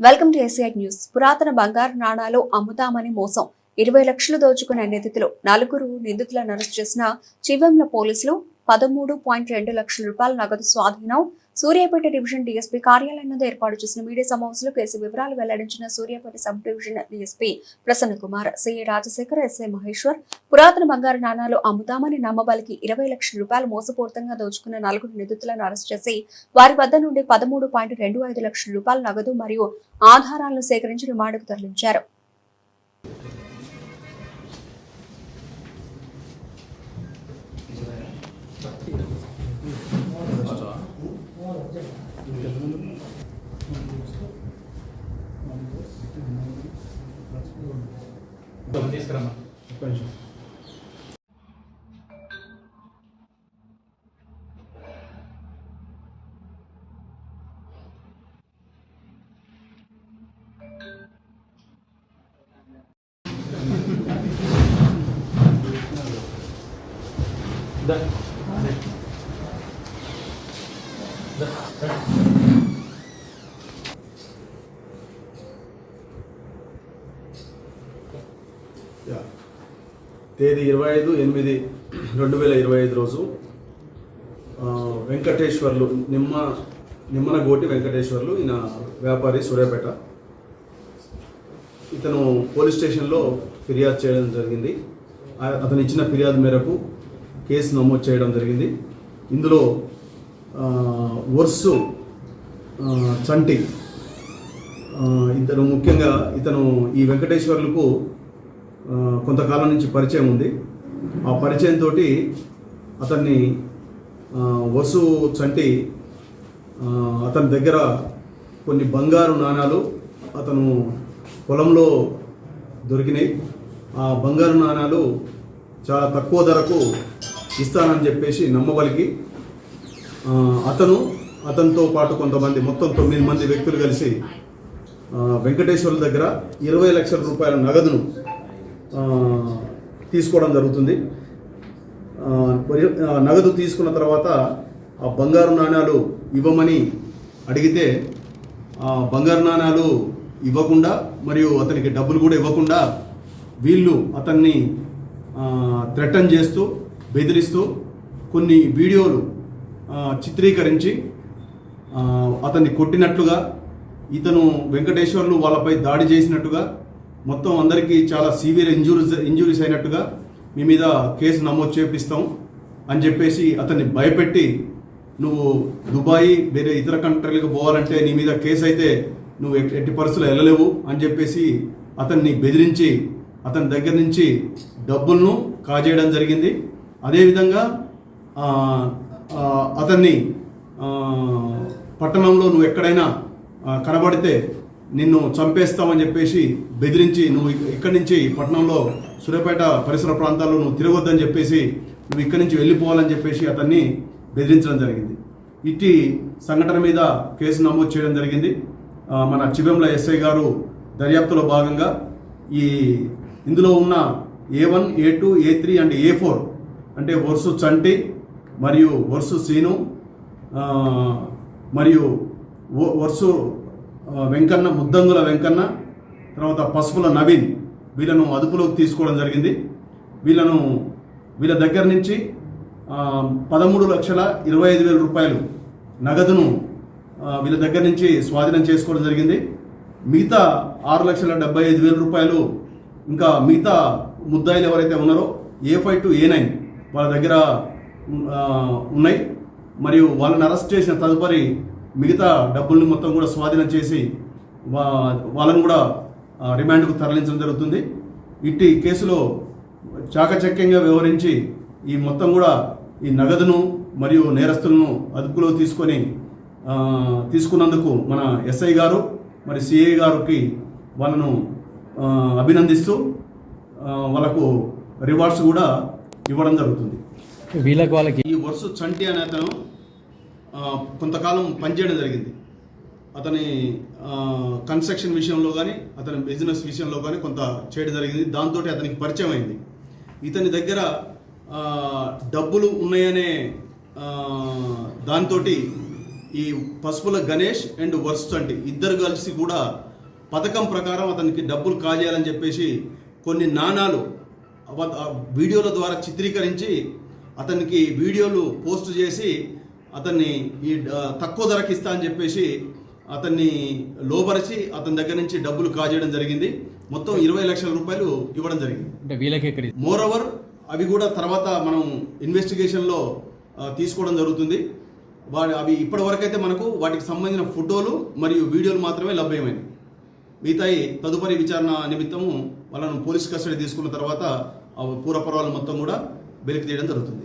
Welcome to SI news పురాతన బంగారు నాణాలు అమ్ముతామని మోసం. ఇరవై లక్షలు దోచుకున్న నిందితులు నలుగురు నిందితులను అరెస్ట్ చేసిన చివెంల పోలీసులు పదమూడు పాయింట్ రెండు లక్షల రూపాయల నగదు స్వాధీనం. సూర్యాపేట డివిజన్ డీఎస్పీ కార్యాలయం నందు ఏర్పాటు చేసిన మీడియా సమావేశంలో కేసు వివరాలు వెల్లడించిన Suryapet sub division DSP Prasanna Kumar CI Rajasekhar SI Maheshwar. పురాతన బంగారు నాణాలు అమ్ముతామని నమ్మబలికి ఇరవై లక్షల రూపాయలు మోసపూరితంగా దోచుకున్న నలుగురు నిధులను అరెస్ట్ చేసి వారి వద్ద నుండి పదమూడు పాయింట్ రెండు ఐదు లక్షల రూపాయల నగదు మరియు ఆధారాలను సేకరించి రిమాండ్కు తరలించారు. తీసుకురమ్మా ఒక్క నిమిషం తేదీ ఇరవై ఐదు ఎనిమిది రెండు వేల ఇరవై ఐదు రోజు వెంకటేశ్వర్లు నిమ్మ నిమ్మనగోటి వెంకటేశ్వర్లు ఈయన వ్యాపారి సూర్యాపేట. ఇతను పోలీస్ స్టేషన్లో ఫిర్యాదు చేయడం జరిగింది. అతను ఇచ్చిన ఫిర్యాదు మేరకు కేసు నమోదు చేయడం జరిగింది. ఇందులో వర్సు చంటి ఇతను ముఖ్యంగా ఇతను ఈ వెంకటేశ్వర్లకు కొంతకాలం నుంచి పరిచయం ఉంది. ఆ పరిచయంతో అతన్ని వసు చంటి అతని దగ్గర కొన్ని బంగారు నాణాలు అతను పొలంలో దొరికినాయి. ఆ బంగారు నాణాలు చాలా తక్కువ ధరకు ఇస్తానని చెప్పేసి నమ్మబలికి అతను అతనితో పాటు కొంతమంది మొత్తం తొమ్మిది మంది వ్యక్తులు కలిసి వెంకటేశ్వరుల వెంకటేశ్వర్ల దగ్గర ఇరవై లక్షల రూపాయల నగదును తీసుకోవడం జరుగుతుంది. నగదు తీసుకున్న తర్వాత ఆ బంగారు నాణ్యాలు ఇవ్వమని అడిగితే ఆ బంగారు నాణ్యాలు ఇవ్వకుండా మరియు అతనికి డబ్బులు కూడా ఇవ్వకుండా వీళ్ళు అతన్ని థ్రెటన్ చేస్తూ బెదిరిస్తూ కొన్ని వీడియోలు చిత్రీకరించి అతన్ని కొట్టినట్లుగా ఇతను వెంకటేశ్వర్లు వాళ్ళపై దాడి చేసినట్టుగా మొత్తం అందరికీ చాలా సివియర్ ఇంజురీస్ ఇంజురీస్ అయినట్టుగా మీ మీద కేసు నమోదు చేపిస్తాం అని చెప్పేసి అతన్ని భయపెట్టి నువ్వు దుబాయ్ వేరే ఇతర కంట్రీలకు పోవాలంటే నీ మీద కేసు అయితే నువ్వు ఎట్టి పరిస్థితులు వెళ్ళలేవు అని చెప్పేసి అతన్ని బెదిరించి అతని దగ్గర నుంచి డబ్బులను కాజేయడం జరిగింది. అదేవిధంగా అతన్ని పట్టణంలో నువ్వు ఎక్కడైనా కనబడితే నిన్ను చంపేస్తామని చెప్పేసి బెదిరించి నువ్వు ఇక్కడి నుంచి పట్టణంలో సూర్యాపేట పరిసర ప్రాంతాల్లో నువ్వు తిరగొద్దని చెప్పేసి నువ్వు ఇక్కడి నుంచి వెళ్ళిపోవాలని చెప్పేసి అతన్ని బెదిరించడం జరిగింది. ఇట్టి సంఘటన మీద కేసు నమోదు చేయడం జరిగింది. మన చివెంల ఎస్ఐ గారు దర్యాప్తులో భాగంగా ఈ ఇందులో ఉన్న A one A two A three and A four అంటే వరుసు చంటి మరియు వర్సు సీను మరియు వ- వర్సు వెంకన్న ముద్దంగుల వెంకన్న తర్వాత పసుపుల నవీన్ వీళ్ళను అదుపులోకి తీసుకోవడం జరిగింది. వీళ్ళను వీళ్ళ దగ్గర నుంచి పదమూడు లక్షల ఇరవై ఐదు వేల రూపాయలు నగదును వీళ్ళ దగ్గర నుంచి స్వాధీనం చేసుకోవడం జరిగింది. మిగతా ఆరు లక్షల డెబ్బై ఐదు వేల రూపాయలు ఇంకా మిగతా ముద్దాయిలు ఎవరైతే ఉన్నారో A five to A nine వాళ్ళ దగ్గర ఉన్నాయి. మరియు వాళ్ళని అరెస్ట్ చేసిన తదుపరి మిగతా డబ్బుల్ని మొత్తం కూడా స్వాధీనం చేసి వా- వాళ్ళను కూడా రిమాండ్కు తరలించడం జరుగుతుంది. ఇట్టి కేసులో చాకచక్యంగా వ్యవహరించి ఈ మొత్తం కూడా ఈ నగదును మరియు నేరస్తులను అదుపులో తీసుకొని తీసుకున్నందుకు మన ఎస్ఐ గారు మరి సిఐ గారికి వాళ్ళను అభినందిస్తూ వాళ్ళకు రివార్డ్స్ కూడా ఇవ్వడం జరుగుతుంది. వీళ్ళకి వాళ్ళకి ఈ వర్సు చంటి అనే అతను ఆ, కొంతకాలం పనిచేయడం జరిగింది. అతని కన్స్ట్రక్షన్ విషయంలో కానీ అతని బిజినెస్ విషయంలో కానీ కొంత చేయడం జరిగింది. దాంతో అతనికి పరిచయం అయింది. ఇతని దగ్గర డబ్బులు ఉన్నాయనే దాంతో ఈ పసుపుల గణేష్ అండ్ వర్స్ట్ అంటే ఇద్దరు కలిసి కూడా పథకం ప్రకారం అతనికి డబ్బులు కాజేయాలని చెప్పేసి కొన్ని నాణాలు వీడియోల ద్వారా చిత్రీకరించి అతనికి వీడియోలు పోస్ట్ చేసి అతన్ని ఈ తక్కువ ధరకి ఇస్తా అని చెప్పేసి అతన్ని లోపరిచి అతని దగ్గర నుంచి డబ్బులు కాజేయడం జరిగింది. మొత్తం ఇరవై లక్షల రూపాయలు ఇవ్వడం జరిగింది. అంటే వీళ్ళకి ఎక్కడ మోర్ ఓవర్ అవి కూడా తర్వాత మనం ఇన్వెస్టిగేషన్లో తీసుకోవడం జరుగుతుంది. వాడి అవి ఇప్పటి వరకైతే మనకు వాటికి సంబంధించిన ఫోటోలు మరియు వీడియోలు మాత్రమే లభ్యమైనవి. మిగతాయి తదుపరి విచారణ నిమిత్తము వాళ్ళను పోలీస్ కస్టడీ తీసుకున్న తర్వాత పూర్వపర్వాలు మొత్తం కూడా వెలికి తీయడం జరుగుతుంది.